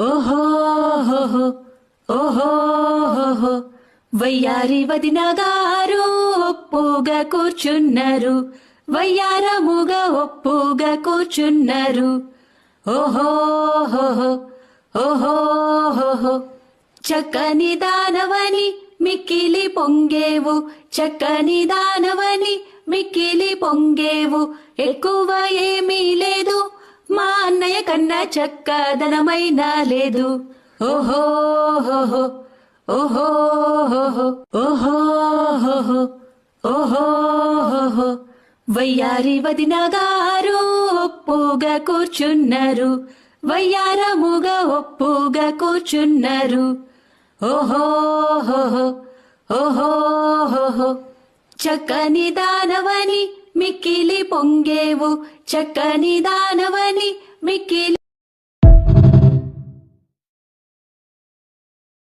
ఓహోహోహో ఓహోహోహో వయ్యారి వదిన గారు ఒప్పుగా కూర్చున్నారు. వయ్యారముగా ఒప్పుగా కూర్చున్నారు. ఓహో ఓహోహోహో చక్కని దానవని మిక్కిలి పొంగేవు. చక్కని దానవని మిక్కిలి పొంగేవు. ఎక్కువ ఏమీ లేదు. మా అన్నయ్య కన్నా చక్కదనమైన లేదు. ఓహోహోహో ఓహోహోహో ఓహో ఓహో వయ్యారి వదినగారు ఒప్పుగా కూర్చున్నారు. వయ్యారముగా ఒప్పుగా కూర్చున్నారు. ఓహో ఓహోహోహో చక్కని దానవని మిక్కిలి పొంగేవు చక్కని దానవని మిక్కిలి